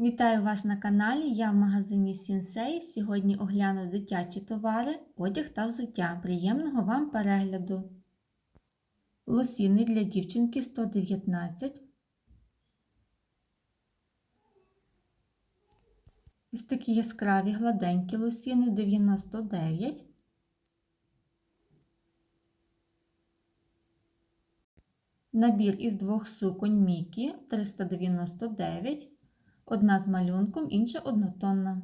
Вітаю вас на каналі. Я в магазині Сінсей. Сьогодні огляну дитячі товари, одяг та взуття. Приємного вам перегляду. Лосіни для дівчинки 119. Ось такі яскраві гладенькі лосіни 99. Набір із двох суконь Мікі 399. Одна з малюнком, інша однотонна.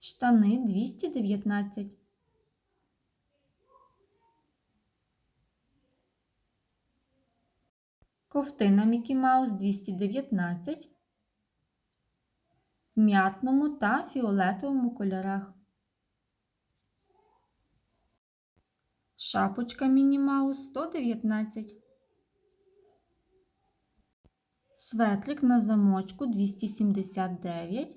Штани 219. Ковтина Мікі Маус 219. В м'ятному та фіолетовому кольорах. Шапочка Міні Маус 119. Светлик на замочку 279.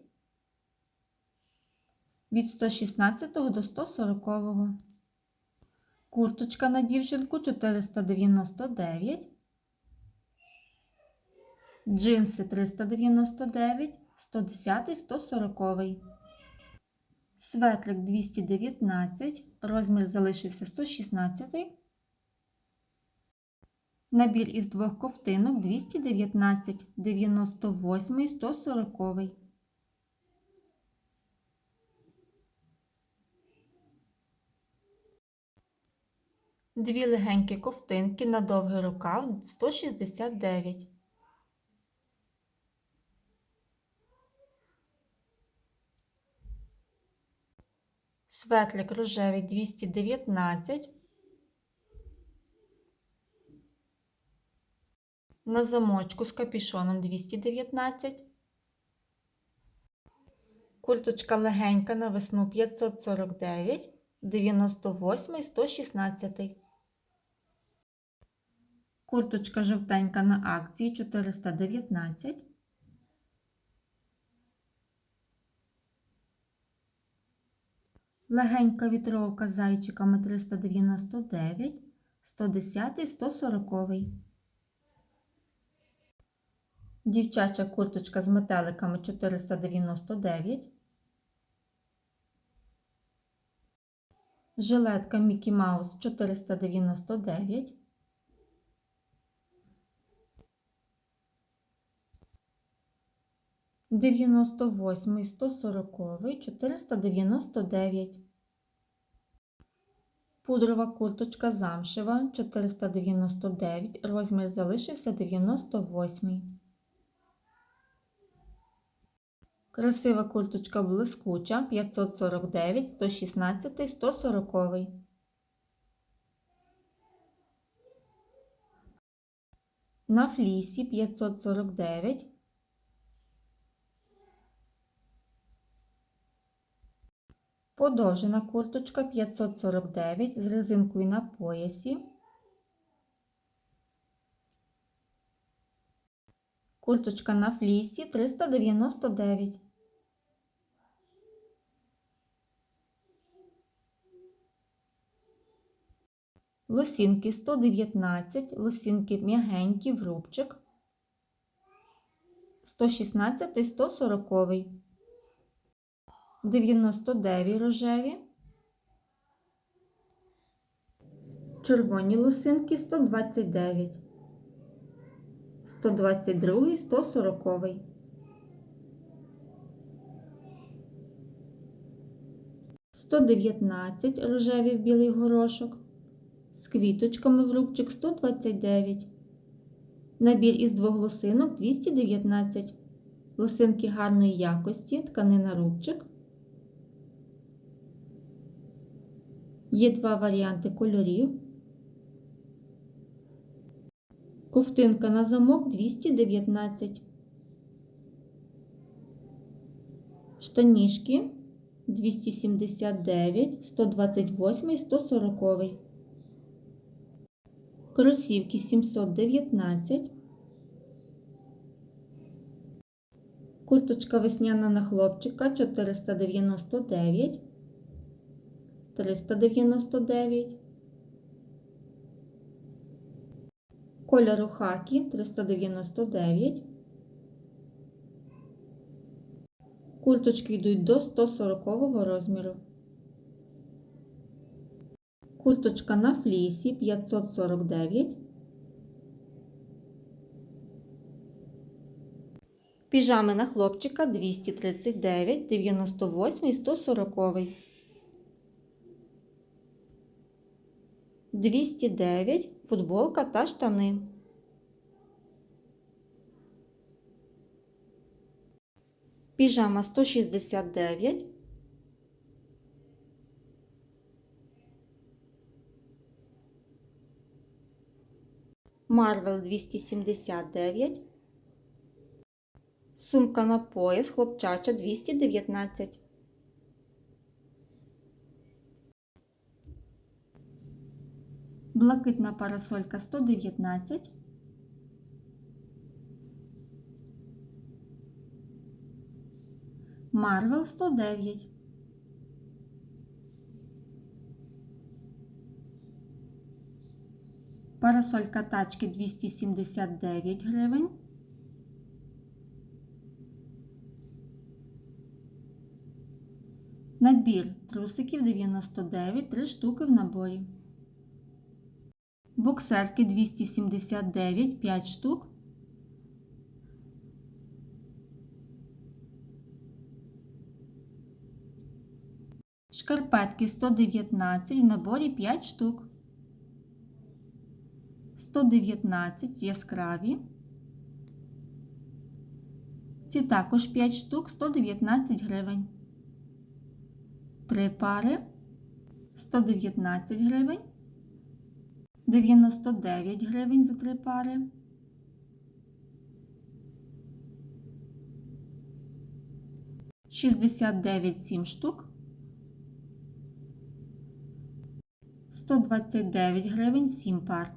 Від 116 до 140. Курточка на дівчинку 499. Джинси 399, 110, 140. Светлик 219, розмір залишився 116. Набір із двох ковтинок 219, 98, 140. Дві легенькі ковтинки на довгий рукав 169. Светлик рожевий 219. На замочку з капюшоном 219. Курточка легенька на весну 549, 98 116. Курточка жовтенька на акції 419. Легенька вітровка з зайчиками 399, 110, 140. Дівчача курточка з метеликами 499. Жилетка Мікі Маус 499. Дев'яносто восьмий, сто сороковий, чотириста дев'яносто дев'ять. Пудрова курточка замшева 499, розмір залишився 98. Красива курточка блискуча 549, 116, 140. На флісі 549. Подовжена курточка 549 з резинкою на поясі. Курточка на флісі 399. Лосінки 119, лосінки м'ягенькі в рубчик. 116 140. 99 рожеві. Червоні лосинки 129. 122, 140. Сто дев'ятнадцять рожеві в білий горошок. З квіточками в рубчик 129. Набір із двох лосинок 219. Лосинки гарної якості, тканина рубчик. Є два варіанти кольорів. Ковтинка на замок 219. Штанішки 279, 128, 140. Кросівки 719. Курточка весняна на хлопчика 499, 399. Кольору хакі 399. Курточки йдуть до 140 розміру. Курточка на флісі 549. Піжами на хлопчика 239, 98 і 140. 209 футболка та штани. Піжама 169. Марвел 279. Сумка на пояс хлопчача 219. Блакитна парасолька 119. Марвел 109. Парасолька тачки 279 гривень. Набір трусиків 99, 3 штуки в наборі. Боксерки 279, 5 штук. Шкарпетки 119 в наборі 5 штук. 119 яскраві. Ці також 5 штук 119 гривень. Три пари 119 гривень. 99 гривень за три пари. Шістдесят дев'ять сім штук. 129 гривень 7 пар.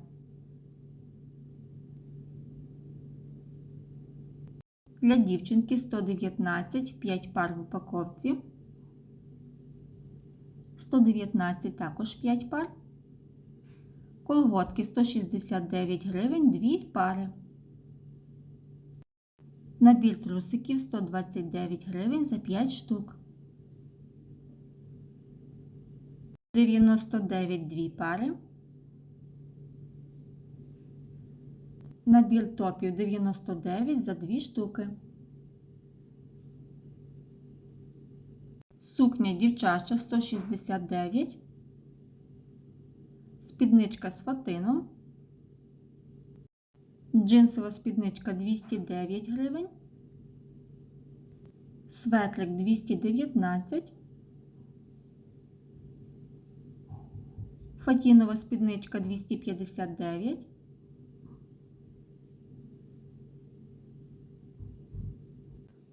Для дівчинки 119 5 пар в упаковці. 119 також 5 пар. Колготки 169 гривень 2 пари. Набір трусиків 129 гривень за 5 штук. 99 2 пари. Набір топів 99 за 2 штуки. Сукня дівчача 169. Спідничка з фатином. Джинсова спідничка 209 гривень. Светлик 219. Фатінова спідничка 259.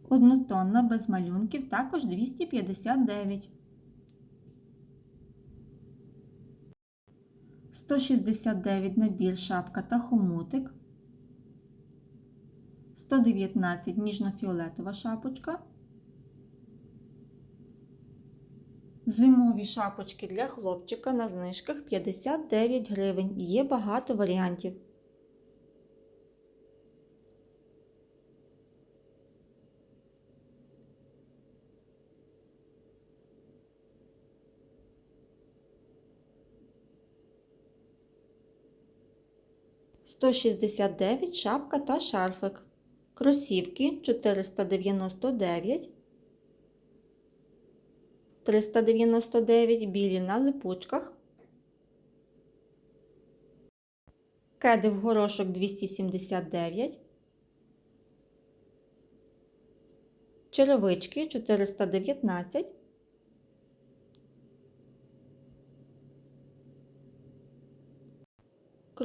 Однотонна без малюнків також 259. 169 набір шапка та хомутик. 119 ніжно-фіолетова шапочка. Зимові шапочки для хлопчика на знижках 59 гривень. Є багато варіантів. Сто шістдесят дев'ять шапка та шарфик. Кросівки 499. 399 білі на липучках. Кеди в горошок 279. Черевички 419.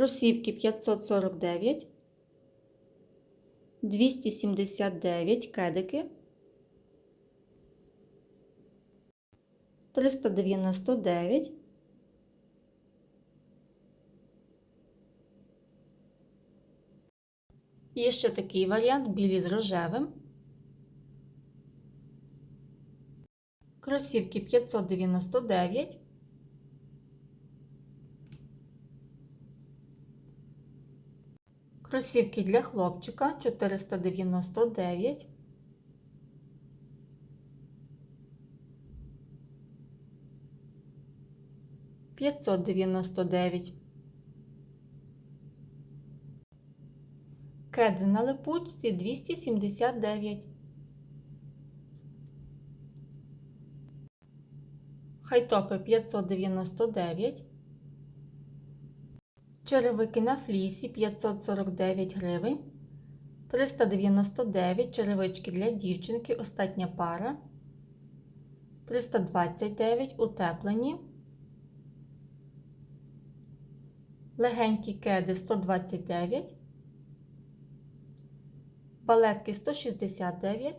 Кросівки 549. 279 кедики. 399. Є ще такий варіант білі з рожевим. Кросівки 599. Кросівки для хлопчика 499. П'ятсот дев'яносто дев'ять. Кеди на липучці 279. Хайтопи 599. Черевики на флісі 549 гривень. 399 черевички для дівчинки. Остатня пара. 329 утеплені. Легенькі кеди 129. Балетки 169.